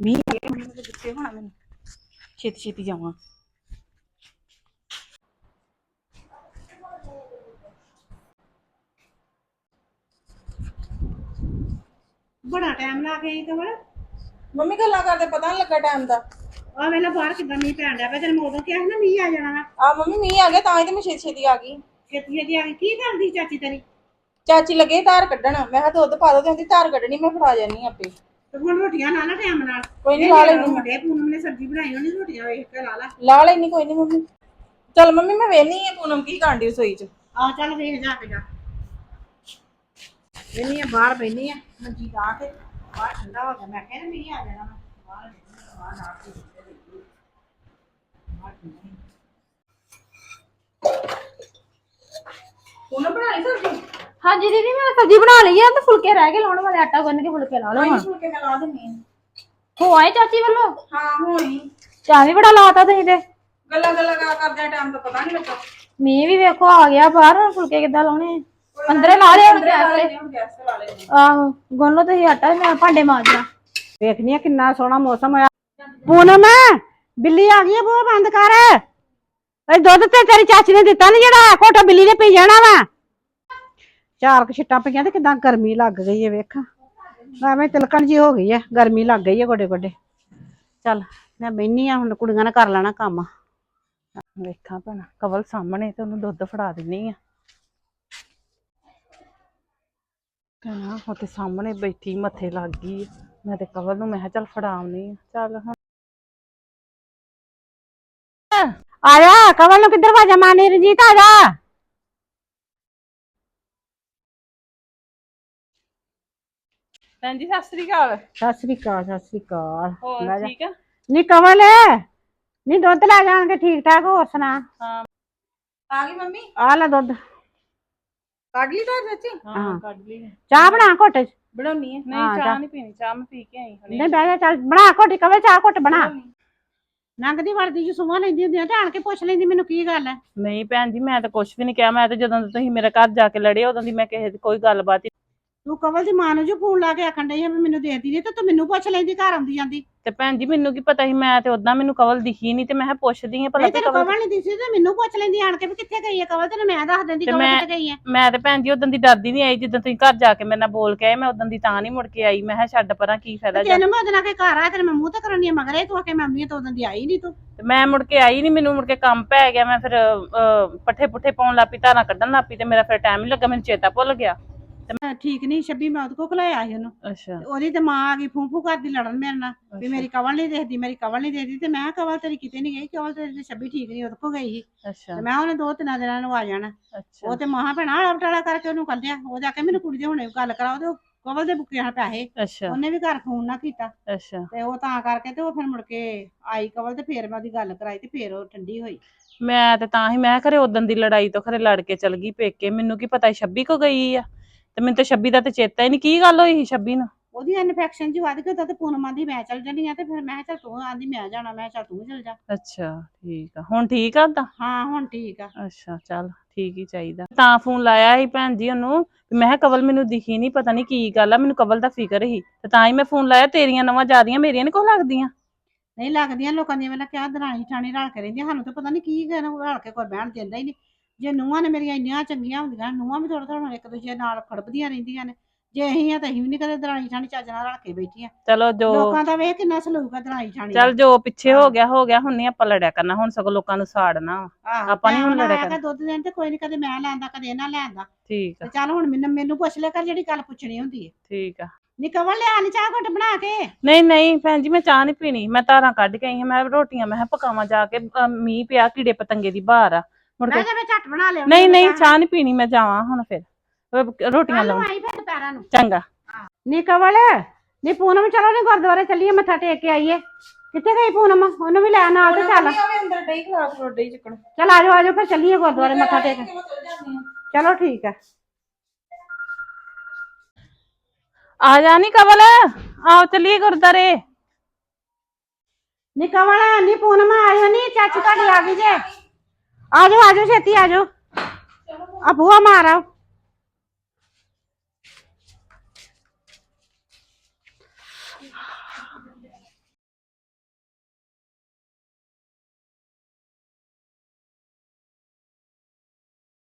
ਮੀਂਹ ਇਹ ਮੈਨੂੰ ਤੇ ਗੁੱਸੇ ਹੋਣਾ ਮੈਨੂੰ। ਛੇਤੀ ਛੇਤੀ ਜਾਵਾਂ। ਬੜਾ ਟਾਈਮ ਲਾ ਕੇ ਆਈ ਕਮਲ। ਮੰਮੀ ਗੱਲਾਂ ਕਰਦੇ ਪਤਾ ਨਹੀਂ ਲੱਗਾ ਟਾਈਮ ਦਾ। ਆ ਵੇਲਾ ਬਾਹਰ ਕਿਦਾਂ ਮੀਂਹ ਪੈਣ ਡਿਆ ਪਿਆ ਤੈਨੂੰ ਮੈਂ ਉਦੋਂ ਕਿਹਾ ਸੀ ਨਾ ਮੀਂਹ ਆ ਜਾਣਾ ਵਾ। ਆ ਮੰਮੀ ਮੀਂਹ ਆ ਗਿਆ ਤਾਂ ਹੀ ਤੇ ਮੈਂ ਛੇਤੀ ਛੇਤੀ ਆ ਗਈ। ਛੇਤੀ ਛੇਤੀ ਆ ਗਈ। ਕੀ ਕਰਦੀ ਚਾਚੀ ਤੇਰੀ? ਚਾਚੀ ਲੱਗੇ ਧਾਰ ਕੱਢਣ। ਮੈਂ ਕਿਹਾ ਦੁੱਧ ਪਾ ਦੋ ਤੇ ਉਹਦੀ ਧਾਰ ਕੱਢਣੀ ਮੈਂ ਫੜਾ ਜਾਨੀ ਆਪੇ। ਤੇ ਹੁਣ ਰੋਟੀਆਂ ਲਾ ਲਾ ਟਾਈਮ ਨਾਲ। ਕੋਈ ਨੀ, ਲਾ ਲੈਂਦੀ। ਵੱਡੇ ਪੂਨਮ ਨੇ ਸਬਜ਼ੀ ਬਣਾਈ ਉਹਨੇ ਰੋਟੀਆਂ ਵੇਖ ਕੇ ਲਾ ਲਾ। ਲਾ ਲੈਣੀ ਕੋਈ ਨਹੀਂ ਮੰਮੀ। ਚਲ ਮੰਮੀ ਮੈਂ ਵੇਹਨੀ ਆ ਪੂਨਮ ਕੀ ਕਾਂਡੀ ਰਸੋਈ ਚ। ਆ ਚੱਲ ਵੇਖ ਜਾ ਕੇ ਜਾ। ਵੇਨੀ ਆ ਬਾਹਰ ਬੈਣੀ ਆ। ਮੰਜੀ ਲਾ ਕੇ ਬਾਹਰ ਠੰਡਾ ਹੋ ਗਿਆ। ਮੈਂ ਕਿਹਾ ਨਾ ਮੀਂਹ ਆ ਜਾਣਾ ਵਾ। ਬਾਹਰ ਬੈਠੀ ਆ, ਬਾਹਰ ਆ ਕੇ ਦੇਖੀ। ਬਾਹਰ ਠੰਡਾ ਹੀ। ਪੂਨਮ ਬਣਾ ਲਈ ਸਬਜ਼ੀ? ਹਾਂਜੀ ਦੀਦੀ ਮੈਂ ਸਬਜ਼ੀ ਬਣਾ ਲਈ ਆ ਤੇ ਫੁਲਕੇ ਰਹਿ ਗਏ ਲਾਉਣ ਵਾਲੇ ਆਟਾ ਗੁੰਨ ਕੇ ਫੁਲਕੇ ਲਾ ਲਓ ਕੋਈ ਹੁਣ। ਫੁਲਕੇ ਮੈਂ ਲਾ ਦਿੰਨੀ ਆ। ਹੋ ਆਏ ਚਾਚੀ ਵੱਲੋਂ? ਹਾਂ ਹੋਈ ਚਾਹ ਵੀ ਬੜਾ ਲਾਤਾ ਤੁਸੀਂ ਤੇ। ਗੱਲਾਂ ਗੱਲਾਂ ਕਰ ਕਰਦੇ ਟਾਈਮ ਦਾ ਪਤਾ ਨਹੀਂ ਲੱਗਾ। ਮੀਂਹ ਵੀ ਵੇਖੋ ਆ ਗਿਆ ਬਾਹਰ ਹੁਣ ਫੁਲਕੇ ਕਿੱਦਾਂ ਲਾਉਣੇ ਆ? ਅੰਦਰੇ ਲਾ ਲਿਆ ਹੁਣ ਗੈਸ ਤੇ? ਹੁਣ ਗੈਸ ਤੇ ਲਾ ਲੈਣੀ ਆਹੋ ਗੁੰਨ ਲਓ ਤੁਸੀਂ ਆਟਾ ਮੈਂ ਭਾਂਡੇ ਮਾਂਜਣਾ। ਵੇਖਨੀ ਆ ਕਿੰਨਾ ਸੋਹਣਾ ਮੌਸਮ ਹੋਇਆ। ਪੂਨਮ ਬਿੱਲੀ ਆ ਗਈ ਆ ਬੂਹਾ ਬੰਦ ਕਰ। ਇਹ ਦੁੱਧ ਤੇ ਤੇਰੀ ਚਾਚੀ ਨੇ ਦਿੱਤਾ ਨੀ ਜਿਹੜਾ ਘੋਟਾ ਬਿੱਲੀ ਨੇ ਪੀ ਜਾਣਾ ਵਾ। ਚਾਰ ਕੁ ਛਿੱਟਾਂ ਪਈਆਂ ਤੇ ਕਿਦਾਂ ਗਰਮੀ ਲੱਗ ਗਈ ਹੈ ਵੇਖ। ਐਵੇਂ ਤਿਲਕਣ ਜੀ ਹੋ ਗਈ ਹੈ ਗਰਮੀ ਲੱਗ ਗਈ ਹੈ ਗੋਡੇ ਗੋਡੇ। ਚੱਲ ਮੈਂ ਬੈਣੀ ਆ ਹੁਣ ਕੁੜੀਆਂ ਨੇ ਕਰ ਲੈਣਾ ਕੰਮ। ਵੇਖਾਂ ਭਣਾ ਕਵਲ ਸਾਹਮਣੇ ਤੇ ਉਹਨੂੰ ਦੁੱਧ ਫੜਾ ਦਿੰਨੀ ਆ। ਕਹਿੰਦਾ ਉਹ ਤੇ ਸਾਹਮਣੇ ਬੈਠੀ ਮੱਥੇ ਲੱਗ ਗਈ। ਮੈਂ ਤੇ ਕਵਲ ਨੂੰ ਮੈਂ ਕਿਹਾ ਚੱਲ ਫੜਾਉਣੀ ਆ। ਚੱਲ ਹੁਣ। ਆ ਜਾ ਕਵਲ ਨੂੰ ਕਿੱਧਰ ਵਾਜਾ ਮਾਰਨੀ ਰਣਜੀਤ ਆ ਜਾ ਭੈਣ ਜੀ ਸਤਿ ਸ੍ਰੀ ਅਕਾਲ। ਸਤਿ ਸ੍ਰੀ ਅਕਾਲ ਸਤਿ ਸ੍ਰੀ ਅਕਾਲ। ਹੋਰ ਜਾ। ਠੀਕ ਆ? ਨੀ ਕਵਲ ਨੀ ਦੁੱਧ ਲੈ ਜਾਣਗੇ ਠੀਕ ਠਾਕ ਹੋਰ ਸੁਣਾ? ਆ ਗਈ ਮੰਮੀ? ਆ ਲੈ ਦੁੱਧ। ਕੱਢ ਲਈ ਤਾਂ ਚਾਚੀ ਹਾਂ। ਕੱਢ ਲਈ। ਚਾਹ ਬਣਾ ਘੁੱਟ ਚ। ਬਣਾਉਣੀ ਹੈ ਹਾਂ, ਨਹੀਂ ਜਾ। ਚਾਹ ਨਹੀਂ ਪੀਣੀ ਚਾਹ ਮੈਂ ਪੀ ਕੇ ਆਈ ਹੁਣੇ। ਨਹੀਂ ਬਹਿ ਜਾ ਚੱਲ ਬਣਾ ਘੁੱਟ ਕਵਲ ਚਾਹ ਘੁੱਟ ਬਣਾ। ਨੰਗਦੀ ਵਰਦੀ ਚ ਸੁਮਾ ਲੈਂਦੀ ਹੁੰਦੀ ਆ ਤੇ ਆਣ ਕੇ ਪੁੱਛ ਲੈਂਦੀ ਮੈਨੂੰ ਕੀ ਗੱਲ ਹੈ ਨਹੀਂ ਭੈਣ ਜੀ ਮੈਂ ਤਾਂ ਕੁਝ ਵੀ ਨਹੀਂ ਕਿਹਾ ਮੈਂ ਤਾਂ ਜਦੋਂ ਦਾ ਤੁਸੀਂ ਮੇਰੇ ਘਰ ਜਾ ਕੇ ਲੜੇ ਉਦੋਂ ਦੀ ਮੈਂ ਕਿਸੇ ਦੀ ਕੋਈ ਗੱਲਬਾਤ ਹੀ ਤੂੰ ਕਵਲ ਦੀ ਮਾਂ ਨੂੰ ਜੋ ਫੋਨ ਲਾ ਕੇ ਆਖਣ ਡਈ ਆ ਵੀ ਮੈਨੂੰ ਦੇਤੀ ਨਹੀਂ ਤੇ ਤੂੰ ਮੈਨੂੰ ਪੁੱਛ ਲੈਂਦੀ ਘਰ ਆਉਂਦੀ ਜਾਂਦੀ। ਤੇ ਭੈਣ ਜੀ ਮੈਨੂੰ ਕੀ ਪਤਾ ਸੀ ਮੈਂ ਤੇ ਉਦਾਂ ਮੈਨੂੰ ਕਵਲ ਦਿਖੀ ਨਹੀਂ ਤੇ ਮੈਂ ਕਿਹਾ ਪੁੱਛਦੀ ਆ ਭਲਾ ਨਹੀਂ ਵੀ ਤੈਨੂੰ ਕਵਲ ਕਵਲ ਨਹੀਂ ਦਿਸੀ ਤੇ ਮੈਨੂੰ ਪੁੱਛ ਲੈਂਦੀ ਆਣ ਕੇ ਵੀ ਕਿੱਥੇ ਗਈ ਹੈ ਕਵਲ ਤੈਨੂੰ ਮੈਂ ਦੱਸ ਦਿੰਦੀ ਤੇ ਕਵਲ ਮੈਂ- ਕਿੱਥੇ ਗਈ ਹੈ ਮੈਂ ਤੇ ਭੈਣ ਜੀ ਉਦੋਂ ਦੀ ਡਰਦੀ ਨਹੀਂ ਆਈ ਜਦੋਂ ਤੁਸੀਂ ਘਰ ਜਾ ਕੇ ਮੇਰੇ ਨਾਲ ਬੋਲ ਕੇ ਆਏ ਮੈਂ ਉਦੋਂ ਦੀ ਤਾਂ ਨਹੀਂ ਮੁੜ ਕੇ ਆਈ ਮੈਂ ਕਿਹਾ ਛੱਡ ਪਰਾਂ ਕੀ ਫਾਇਦਾ ਜਾ ਤੈਨੂੰ ਮੈਂ ਉਹਦੇ ਨਾਲ ਕੇ ਘਰ ਆਇਆ ਤੇਰੇ ਮੈਂ ਮੂੰਹ ਤੇ ਕਰਾਉਣੀ ਆ ਮਗਰੇ ਤੂੰ ਆ ਕੇ ਮੰਮੀ ਤੋਂ ਉਦੋਂ ਦੀ ਆਈ ਨਹੀਂ ਤੂੰ। ਤੇ ਮੈਂ ਮੁੜ ਕੇ ਆਈ ਨਹੀਂ ਮੈਨੂੰ ਮੁੜ ਕੇ ਕੰਮ ਪੈ ਗਿਆ ਮੈਂ ਫਿਰ ਅਹ, ਪੱਠੇ ਪੁੱਠੇ ਪਾਉਣ ਲੱਪੀ ਧਾਰਾਂ ਕੱਢਣ ਲੱਪੀ ਤੇ ਮੇਰਾ ਫਿਰ ਟਾਈਮ ਹੀ ਲੱਗਾ ਮੈਨੂੰ ਚੇਤਾ ਭੁੱਲ ਗਿਆ। ਮੈਂ ਠੀਕ ਨਹੀਂ ਛੱਬੀ ਮੈਂ ਉਹਦੇ ਕੋਲ ਖਲਾਇਆ ਸੀ ਉਹਨੂੰ। ਅੱਛਾ। ਤੇ ਉਹਦੀ ਤੇ ਮਾਂ ਆ ਗਈ ਫੂੰ ਫੂ ਕਰਦੀ ਲੜਨ ਮੇਰੇ ਨਾਲ ਵੀ ਮੇਰੀ ਕਵਲ ਨਹੀਂ ਦੇਖਦੀ ਮੇਰੀ ਕਵਲ ਨਹੀਂ ਦੇਖਦੀ ਤੇ ਮੈਂ ਕਵਲ ਤੇਰੀ ਕਿਤੇ ਨਹੀਂ ਗਈ ਕਵਲ ਤੇਰੀ ਛੱਬੀ ਠੀਕ ਨਹੀਂ ਉਹਦੇ ਕੋਲ ਗਈ ਸੀ। ਅੱਛਾ। ਤੇ ਮੈਂ ਉਹਨੇ ਦੋ ਤਿੰਨ ਦਿਨਾਂ ਨੂੰ ਆ ਜਾਣਾ। ਅੱਛਾ। ਉਹ ਤੇ ਮਹਾ ਭੈਣਾ ਆਲਾ ਬਟਾਲਾ ਕਰਕੇ ਉਹਨੂੰ ਕੱਢਿਆ ਉਹ ਜਾ ਕੇ ਮੈਨੂੰ ਕੁੜੀ ਦੇ ਹੁਣੇ ਗੱਲ ਕਰਾਓ ਤੇ ਉਹ ਕਵਲ ਦੇ ਬੁੱਕੇ ਹਨ ਪੈਸੇ ਅੱਛਾ। ਉਹਨੇ ਵੀ ਘਰ ਫੋਨ ਨਾ ਕੀਤਾ। ਅੱਛਾ। ਤੇ ਉਹ ਤਾਂ ਕਰਕੇ ਤੇ ਉਹ ਫਿਰ ਮੁੜ ਕੇ ਆਈ ਕਵਲ ਤੇ ਫੇਰ ਮੈਂ ਉਹਦੀ ਗੱਲ ਕਰਾਈ ਤੇ ਫੇਰ ਉਹ ਠੰਡੀ ਹੋਈ। ਮੈਂ ਤੇ ਤਾਂ ਹੀ ਮੈਂ ਖਰੇ ਉਦੋਂ ਦੀ ਲੜਾਈ ਤੋਂ ਖਰੇ ਲੜ ਕੇ ਚਲ ਗਈ ਪੇਕੇ ਮੈਨੂੰ ਕੀ ਪਤਾ 26 ਕੋ ਗਈ ਆ। ਤੇ ਮੈਨੂੰ ਤਾਂ 26 ਦਾ ਤੇ ਚੇਤਾ ਹੀ ਨਹੀਂ ਕੀ ਗੱਲ ਹੋਈ ਸੀ 26 ਨੂੰ ਉਹਦੀ ਇਨਫੈਕਸ਼ਨ ਜੀ ਵੱਧ ਗਈ ਤਾਂ ਤੇ ਪੂਨਮ ਆਂਦੀ ਮੈਂ ਚੱਲ ਜਣੀ ਆ ਤੇ ਫਿਰ ਮੈਂ ਕਿਹਾ ਚੱਲ ਤੂੰ ਆਂਦੀ ਮੈਂ ਜਾਣਾ ਮੈਂ ਕਿਹਾ ਚੱਲ ਤੂੰ ਚੱਲ ਜਾ। ਅੱਛਾ ਠੀਕ ਆ। ਹੁਣ ਠੀਕ ਆ ਤਾਂ ਹਾਂ ਹੁਣ ਠੀਕ ਆ। ਅੱਛਾ ਚੱਲ ਠੀਕ ਹੀ ਚਾਹੀਦਾ। ਤਾਂ ਫੋਨ ਲਾਇਆ ਸੀ ਭੈਣ ਜੀ ਉਹਨੂੰ ਵੀ ਮੈਂ ਕਿਹਾ ਕਵਲ ਮੈਨੂੰ ਦਿਖੀ ਨਹੀਂ ਪਤਾ ਨਹੀਂ ਕੀ ਗੱਲ ਆ ਮੈਨੂੰ ਕਵਲ ਦਾ ਫਿਕਰ ਸੀ। ਤੇ ਤਾਂ ਹੀ ਮੈਂ ਫੋਨ ਲਾਇਆ ਤੇਰੀਆਂ ਨਵਾਂ ਜਿਆਦੀਆਂ ਮੇਰੀਆਂ ਨੀ ਕੋ ਲੱਗਦੀਆਂ? ਨਹੀਂ ਲੱਗਦੀਆਂ ਲੋਕਾਂ ਦੀਆਂ ਵੇਲਾ ਕਿਆ ਦਰਾਣੀ ਠਾਣੀ ਰਲ ਕੇ ਰਹਿੰਦੀਆਂ ਸਾਨੂੰ ਤਾਂ ਪਤਾ ਨਹੀਂ ਕੀ ਕਰਨ ਰਲ ਕੇ ਕੋਈ ਬਹਿਣ ਦਿੰਦਾ ਹੀ ਨਹੀਂ ਜੇ ਨੂੰਹਾਂ ਨੇ ਮੇਰੀਆਂ ਇੰਨੀਆਂ ਚੰਗੀਆਂ ਹੁੰਦੀਆਂ ਨੂੰਹਾਂ ਵੀ ਥੋੜਾ ਥੋੜਾ ਇੱਕ ਦੂਜੇ ਨਾਲ ਖੜਪਦੀਆਂ ਰਹਿੰਦੀਆਂ ਨੇ। ਜੇ ਅਸੀਂ ਆ ਤਾਂ ਅਸੀਂ ਵੀ ਨਹੀਂ ਕਦੇ ਦਰਾਣੀ ਠਾਣੀ ਚੱਜ ਨਾਲ ਰਲ ਕੇ ਬੈਠੀਆਂ। ਚਲੋ ਜੋ ਲੋਕਾਂ ਦਾ ਵੇਖ ਕਿੰਨਾ ਸਲੂਕ ਆ ਦਰਾਣੀ ਠਾਣੀ ਚੱਲ ਜੋ ਪਿੱਛੇ ਹੋ ਗਿਆ ਹੋ ਗਿਆ ਹੁਣ ਨੀ ਆਪਾਂ ਲੜਿਆ ਕਰਨਾ ਹੁਣ ਸਗੋਂ ਲੋਕਾਂ ਨੂੰ ਸਾੜਨਾ। ਵਾ। ਆਹੋ ਆਪਾਂ ਨੀ ਹੁਣ ਟਾਈਮ ਨਾਲ ਲੜਿਆ ਆਇਆ। ਕਰ ਦੁੱਧ ਦੇਣ ਤੇ ਕੋਈ ਨਹੀਂ ਕਦੇ ਮੈਂ ਲੈਂਦਾ ਕਦੇ ਇਹਨਾਂ ਲੈਂਦਾ। ਠੀਕ ਆ। ਤੇ ਚੱਲ ਹੁਣ ਮੈਨੂੰ ਮੈਨੂੰ ਪੁੱਛ ਲਿਆ ਕਰ ਜਿਹੜੀ ਗੱਲ ਪੁੱਛਣੀ ਹੁੰਦੀ ਹੈ। ਠੀਕ ਆ। ਨੀ ਕਵਲ ਲਿਆ ਨੀ ਚਾਹ ਘੁੱਟ ਬਣਾ ਕੇ? ਨਹੀਂ ਨਹੀਂ ਭੈਣ ਜੀ ਮੈਂ ਚਾਹ ਨਹੀਂ ਪੀਣੀ। ਮੈਂ ਧਾਰਾਂ ਕੱਢ ਕੇ ਆਈ ਹਾਂ ਮੈਂ ਰੋਟੀਆਂ ਮੈਂ ਕਿਹਾ ਪਕਾਵਾਂ ਜਾ ਕੇ। ਅਹ ਮੀਂਹ ਪਿਆ ਕੀੜੇ ਪਤੰਗੇ ਦੀ ਬਾਹਰ ਆ। ਮੁੜ ਮੈਂ ਕੇ ਜਿਵੇਂ ਝੱਟ ਬਣਾ ਲਿਆ ਨਹੀਂ ਨਹੀਂ ਚਾਹ ਨਹੀਂ ਪੀਣੀ ਮੈਂ ਜਾਵਾਂ ਹੁਣ ਫਿਰ। ਅਹ ਰੋਟੀਆਂ ਲਾਉਂ ਆਈ ਫਿਰ ਦੁਪਹਿਰਾਂ ਨੂੰ। ਚੰਗਾ। ਨੀ ਕਵਲ ਨੀ ਪੂਨਮ ਚਲੋ ਨੀ ਗੁਰਦੁਆਰੇ ਚੱਲੀਏ ਮੱਥਾ ਟੇਕ ਕੇ ਆਈਏ। ਕਿੱਥੇ ਗਈ ਪੂਨਮ? ਉਹਨੂੰ ਵੀ ਲੈ ਨਾਲ ਤੇ ਚੱਲ। ਮੰਮੀ ਆਵੇ ਅੰਦਰ ਡਈ ਖਲਾਸ ਰੋਡੇ ਹੀ ਚੱਕਣ ਚੱਲ ਆਜੋ ਆਜੋ ਫਿਰ ਚੱਲੀਏ ਗੁਰਦੁਆਰੇ ਮੱਥਾ ਟੇਕ। ਚਲੋ ਠੀਕ ਆ ਆ ਜਾ ਨੀ ਕਵਲ ਆਓ ਚੱਲੀਏ ਗੁਰਦਾਰੇ ਨੀ ਕਵਲ ਨੀ ਪੂਨਮ ਆਇਓ ਨੀ ਚਾਚੀ ਤੁਹਾਡੀ ਆ ਗਈ ਜੇ। आज आज छेती, आज। जाओ अब बुआ मारा।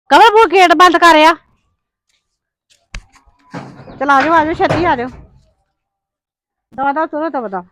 कवर वो गेट बंद कर रहा चल आज आज, छेती आ जाओ दवा दवा चलो तो बताओ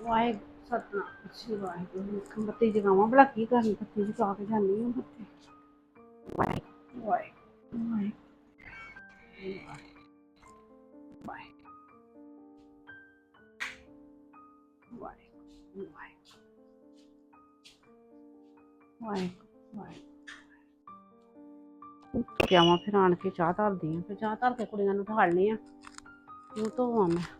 ਵਾਹਿ ਸਤਨਾਮ ਸ੍ਰੀ ਵਾਹਿਗੁਰੂ। ਬੱਤੀ ਜਗਾਵਾਂ ਭਲਾ ਕੀ ਕਰਨੀ ਬੱਤੀ ਜਗਾ ਕੇ ਜਾਂਦੀ ਹਾਂ ਬੱਤੀ ਵਾਹਿ ਵਾਹਿ ਵਾਹਿ ਵਾਹਿ ਵਾਹਿ ਵਾਹਿ ਵਾਹਿ ਕਿਆਵਾਂ ਫਿਰ ਆਣ ਕੇ ਚਾਹ ਧਰਦੀ ਆ, ਫਿਰ ਚਾਹ ਧਰ ਕੇ ਕੁੜੀਆਂ ਨੂੰ ਢਾਲਣੀ ਆ। ਉਹ ਤੋਂ ਆਵਾਂ ਮੈਂ।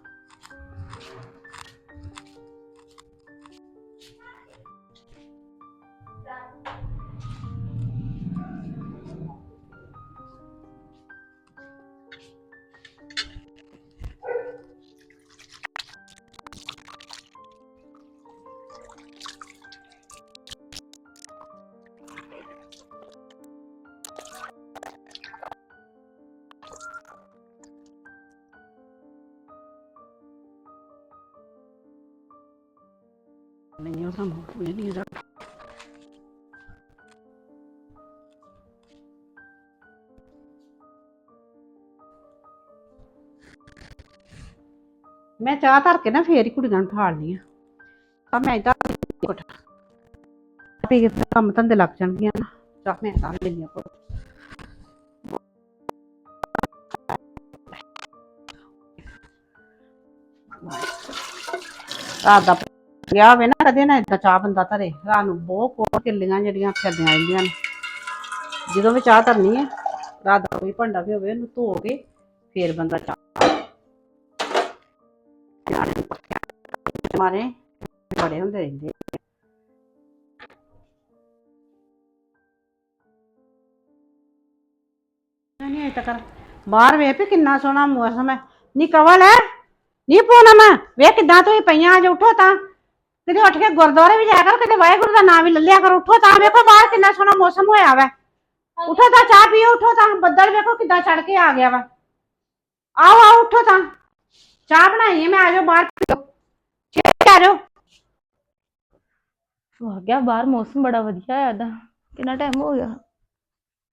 ਨਹੀਂ ਉਹ ਕੰਮ ਹੋਇਆ ਨਹੀਂ ਇਹਦਾ ਮੈਂ ਚਾਹ ਧਰ ਕੇ ਨਾ ਫੇਰ ਹੀ ਕੁੜੀਆਂ ਨੂੰ ਠਾਲਨੀ ਆ ਆ ਮੈਂ ਤਾਂ ਕੁੱਟ ਪੀ ਕੰਮ ਧੰਦੇ ਲੱਗ ਜਾਣਗੀਆਂ ਨਾ। ਚਾਹ ਮੈਂ ਤਾਂ ਲੈਣੀ ਆ ਕੋਲ ਰਾਤ ਦਾ ਗਿਆ ਹੋਵੇ ਨਾ। ਕਦੇ ਨਾ ਏਦਾਂ ਚਾਹ ਬੰਦਾ ਧਰੇ। ਰਾਤ ਨੂੰ ਬਹੁਤ ਕੋਲ ਕਿੱਲੀਆਂ ਜਿਹੜੀਆਂ ਫਿਰਦੀਆਂ ਰਹਿੰਦੀਆਂ ਨੇ। ਜਦੋਂ ਵੀ ਚਾਹ ਧਰਨੀ ਹੈ, ਰਾਤ ਦਾ ਕੋਈ ਭਾਂਡਾ ਵੀ ਹੋਵੇ, ਉਹਨੂੰ ਧੋ ਕੇ ਫੇਰ ਬੰਦਾ ਚਾਹ ਮਾਰੇ, ਬੜੇ ਹੁੰਦੇ ਰਹਿੰਦੇ ਨਹੀਂ ਅਜੇ ਤੱਕ ਬਾਹਰ ਵੇਖ ਵੀ ਕਿੰਨਾ ਸੋਹਣਾ ਮੌਸਮ ਹੈ। ਨੀ ਕਵਲ ਹੈ ਨੀ ਪੂਨਮ, ਵੇਖ ਕਿਦਾਂ ਤੁਸੀਂ ਪਈਆਂ ਅੱਜ ਉਠੋ ਤਾਂ। ਕਿਤੇ ਉੱਠ ਕੇ ਗੁਰਦੁਆਰੇ ਵੀ ਜਾਇਆ ਕਰੋ ਕਿਤੇ ਵਾਹਿਗੁਰੂ ਦਾ ਨਾਮ ਵੀ ਲੱਲਿਆ ਕਰੋ ਉਠੋ ਤਾਂ ਵੇਖੋ ਬਾਹਰ ਕਿੰਨਾ ਸੋਹਣਾ ਮੌਸਮ ਹੋਇਆ ਵਾ। ਉਠੋ ਤਾਂ ਚਾਹ ਪੀਓ ਉਠੋ ਤਾਂ ਬੱਦਲ ਵੇਖੋ ਕਿੱਦਾਂ ਚੜ ਕੇ ਆ ਗਿਆ ਵਾ। ਆਓ ਆਓ ਉਠੋ ਤਾਂ। ਚਾਹ ਬਣਾਈ ਹੈ ਮੈਂ ਆ ਜਾਓ ਬਾਹਰ। ਪੀਓ ਛੇਤੀ ਆ ਜਾਓ। ਆ ਗਿਆ ਬਾਹਰ ਮੌਸਮ ਬੜਾ ਵਧੀਆ ਹੈ ਦਾ ਕਿੰਨਾ ਟਾਈਮ ਹੋ ਗਿਆ?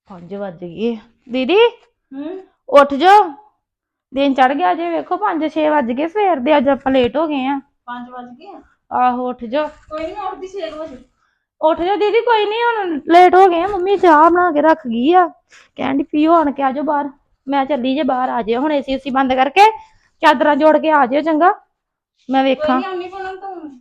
5 ਵੱਜ ਗਏ। ਦੀਦੀ ਉੱਠ ਜਾਓ। ਦਿਨ ਚੜ ਗਿਆ ਜੇ ਵੇਖੋ 5 6 ਵੱਜ ਗਏ ਸਵੇਰ ਦੇ ਅੱਜ ਆਪਾਂ ਲੇਟ ਹੋ ਗਏ ਆ। 5 ਵਜ ਗਏ ਆ। ਆਹੋ ਉੱਠ ਜਾਓ ਕੋਈ ਨਹੀਂ ਉੱਠਦੀ 6 ਵਜੇ। ਉੱਠ ਜਾਓ ਦੀਦੀ ਕੋਈ ਨਹੀਂ ਹੁਣ ਲੇਟ ਹੋ ਗਏ ਆ ਮੰਮੀ ਚਾਹ ਬਣਾ ਕੇ ਰੱਖ ਗਈ ਆ। ਕਹਿੰਦੀ ਪੀਓ ਆਣ ਕੇ ਆ ਜਾਓ ਬਾਹਰ। ਮੈਂ ਚੱਲੀ ਜੇ ਬਾਹਰ ਆ ਜਾਓ ਹੁਣ ਏਸੀ ਉਸੀ ਬੰਦ ਕਰਕੇ। ਚਾਦਰਾਂ ਜੋੜ ਕੇ ਆ ਜਾਓ ਚੰਗਾ। ਮੈਂ ਕੋਈ ਵੇਖਾਂ। ਨਹੀਂ ਆਉਣੀ ਤੂੰ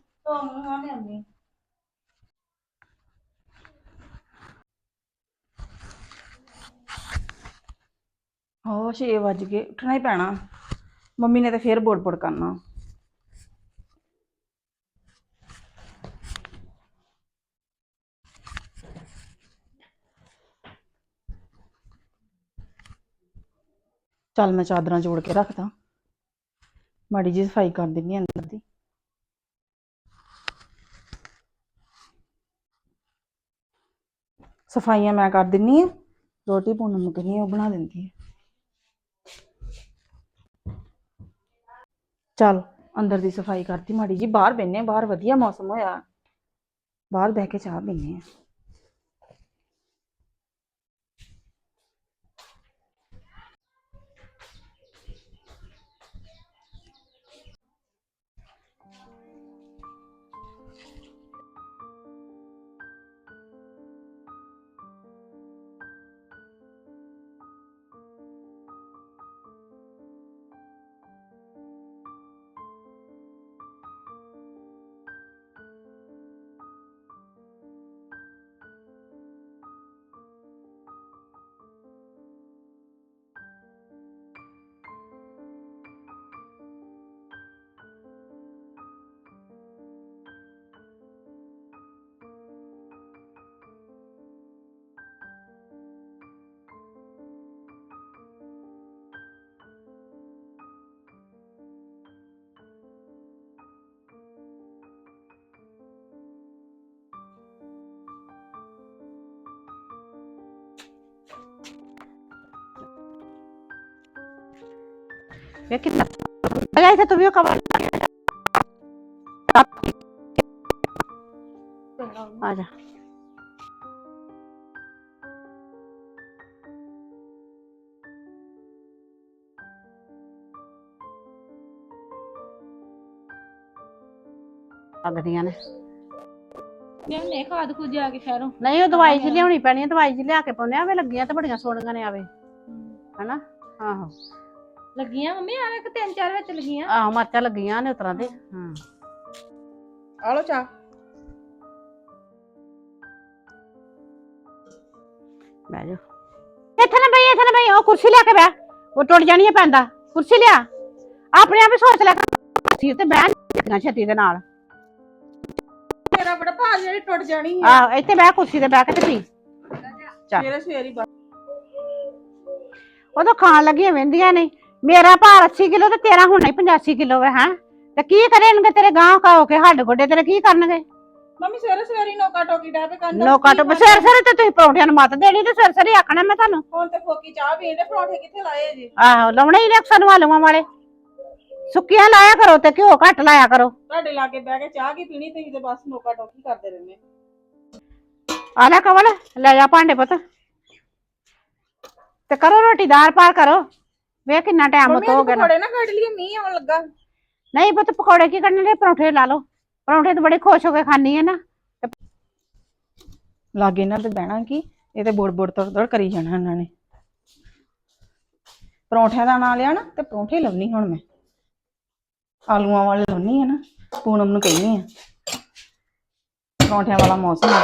ਹੋ 6 ਵਜ ਗਏ ਉੱਠਣਾ ਹੀ ਪੈਣਾ। ਮੰਮੀ ਨੇ ਤਾਂ ਫੇਰ ਬੋੜ ਬੋੜ ਕਰਨਾ। ਚੱਲ ਮੈਂ ਚਾਦਰਾਂ ਜੋੜ ਕੇ ਰੱਖਦਾ। ਮਾੜੀ ਜੀ ਸਫ਼ਾਈ ਕਰ ਦਿੰਦੀ ਹਾਂ ਅੰਦਰ ਦੀ। ਸਫਾਈਆਂ ਮੈਂ ਕਰ ਦਿੰਨੀ ਆ ਰੋਟੀ ਪੂਨਮ ਨੂੰ ਕਹਿੰਦੀ ਉਹ ਬਣਾ ਦਿੰਦੀ ਹੈ। ਚੱਲ ਅੰਦਰ ਦੀ ਸਫ਼ਾਈ ਕਰਤੀ ਮਾੜੀ ਜੀ ਬਾਹਰ ਬੈਨੇ ਬਾਹਰ ਵਧੀਆ ਮੌਸਮ ਹੋਇਆ। ਬਾਹਰ ਬਹਿ ਕੇ ਚਾਹ ਪੀਨੇ ਆ ਵੇ ਕਿੰਨਾ ਅਜਾ ਇੱਥੇ ਤੂੰ ਵੀ ਉਹ ਕਵਰ ਆ ਜਾ। ਲੱਗਦੀਆਂ ਨੇ। ਨੇ ਖਾਦ ਖੁਦ ਆ ਕੇ ਸ਼ਹਿਰੋਂ। ਨਹੀਂ ਉਹ ਦਵਾਈ ਜੀ ਲਿਆਉਣੀ ਪੈਣੀ ਹੈ ਦਵਾਈ ਜੀ ਲਿਆ ਕੇ ਪਾਉਨੇ ਆਵੇ ਲੱਗੀਆਂ ਤੇ ਬੜੀਆਂ ਸੋਹਣੀਆਂ ਨੇ ਆਵੇ। ਹਨਾ? ਆਹੋ। ਲੱਗੀਆਂ ਮੰਮੀ ਆਵੇ ਕਿ ਤਿੰਨ ਚਾਰ ਵਿੱਚ ਲੱਗੀਆਂ। ਆਹੋ ਮਰਚਾਂ ਲੱਗੀਆਂ ਨੇ ਉਤਰਾਂ ਦੇ ਹਾਂ। ਆ ਲੋ ਚਾਹ। ਬਹਿ ਜਾ ਇੱਥੇ ਨਾ ਬਈ ਇੱਥੇ ਨਾ ਬਈ ਉਹ ਕੁਰਸੀ ਲਿਆ ਕੇ ਬਹਿ। ਉਹ ਟੁੱਟ ਜਾਣੀ ਹੈ ਪੈਂਦਾ। ਕੁਰਸੀ ਲਿਆ। ਆਪਣੇ ਆਪ ਹੀ ਸੋਚ ਲੈ ਕੁਰਸੀ ਤੇ ਬਹਿ ਨਾ ਛੇਤੀ ਦੇ ਨਾਲ। ਤੇਰਾ ਬੜਾ ਭਾਰ ਜਿਹੜੀ ਟੁੱਟ ਜਾਣੀ ਆਹ ਇੱਥੇ ਬਹਿ ਕੁਰਸੀ ਤੇ ਬਹਿ ਕੇ ਤੇ ਪੀ। ਚੱਲ। ਸਵੇਰੇ ਸਵੇਰੀ ਉਦੋਂ ਖਾਣ ਲੱਗੀਆਂ ਵਹਿੰਦੀਆਂ ਨੇ। ਮੇਰਾ ਭਾਰ 80 ਕਿਲੋ ਤੇ ਤੇਰਾ ਹੋਣਾ ਹੀ 85 ਕਿਲੋ ਹੈ ਹੈਂ? ਤੇ ਕੀ ਕਰਨਗੇ ਤੇਰੇ ਗਾਂਹ ਕਾ ਹੋ ਕੇ ਹੱਡ ਗੋਡੇ ਤੇਰੇ ਕੀ ਕਰਨਗੇ? ਮੰਮੀ ਸਵੇਰੇ ਸਵੇਰੀ ਨੋਕਾ ਟੋਕੀ ਡਾਹ ਪੇ ਕੰਨ ਨੋਕਾ ਤੋਂ ਸਿਰ ਸਿਰ ਤੇ ਤੁਸੀਂ ਪਰੌਂਠਿਆਂ ਨੂੰ ਮੱਤ ਦੇਣੀ ਤੇ ਸਿਰ ਸਿਰ ਆਖਣਾ ਮੈਂ ਤੁਹਾਨੂੰ। ਹੁਣ ਤੇ ਫੋਕੀ ਚਾਹ ਪੀਣ ਦੇ ਪਰੌਂਠੇ ਕਿੱਥੇ ਲਾਏ ਜੀ? ਆਹੋ ਲਾਉਣੇ ਹੀ ਨੇ ਅਕਸਰ ਨੂੰ ਆਲੂਆਂ ਵਾਲੇ। ਸੁੱਕੀਆਂ ਲਾਇਆ ਕਰੋ ਤੇ ਘਿਓ ਘੱਟ ਲਾਇਆ ਕਰੋ। ਤੁਹਾਡੇ ਲਾਗੇ ਬਹਿ ਕੇ ਚਾਹ ਕੀ ਪੀਣੀ ਤੁਸੀਂ ਤੇ ਬਸ ਨੋਕਾ ਟੋਕੀ ਕਰਦੇ ਰਹਿੰਦੇ ਆ ਲੈ ਕਵਲ ਲੈ ਜਾ ਭਾਂਡੇ ਪੁੱਤ। ਤੇ ਕਰੋ ਰੋਟੀ ਦਾਲ ਪਾਰ ਕਰੋ। ਵੇ ਕਿੰਨਾ ਟਾਈਮ ਮੰਮੀ ਹੋ ਗਿਆ ਨਾ। ਪਕੌੜੇ ਨਾ ਕੱਢ ਲਈਏ ਮੀਂਹ ਆਉਣ ਲੱਗਾ। ਨਹੀਂ ਪੁੱਤ ਪਕੌੜੇ ਕੀ ਕਰਨੇ ਨੇ? ਪਰੌਂਠੇ ਲਾ ਲਓ। ਪਰੌਂਠੇ ਤਾਂ ਬੜੇ ਖੁਸ਼ ਹੋ ਕੇ ਖਾਣੀ ਹੈ ਨਾ। ਲਾਗੇ ਇਹਨਾਂ ਤੇ ਬਹਿਣਾ ਕੀ? ਇਹ ਤੇ ਬੁੜ ਬੁੜ ਤੜ ਤੜ ਕਰੀ ਜਾਣਾ ਇਹਨਾਂ ਨੇ। ਪਰੌਂਠਿਆਂ ਦਾ ਨਾਂ ਲਿਆ ਨਾ ਤੇ ਪਰੌਂਠੇ ਲਾਉਣੀ ਹੁਣ ਮੈਂ। ਆਲੂਆਂ ਵਾਲੇ ਲਾਉਣੀ ਹੈ ਨਾ ਪੂਨਮ ਨੂੰ ਕਹਿੰਦੀ ਆ। ਪਰੌਂਠਿਆਂ ਵਾਲਾ ਮੌਸਮ ਆ।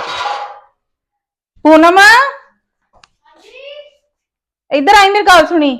ਪੂਨਮ! ਇੱਧਰ ਆਈ ਮੇਰੀ ਗੱਲ ਸੁਣੀ।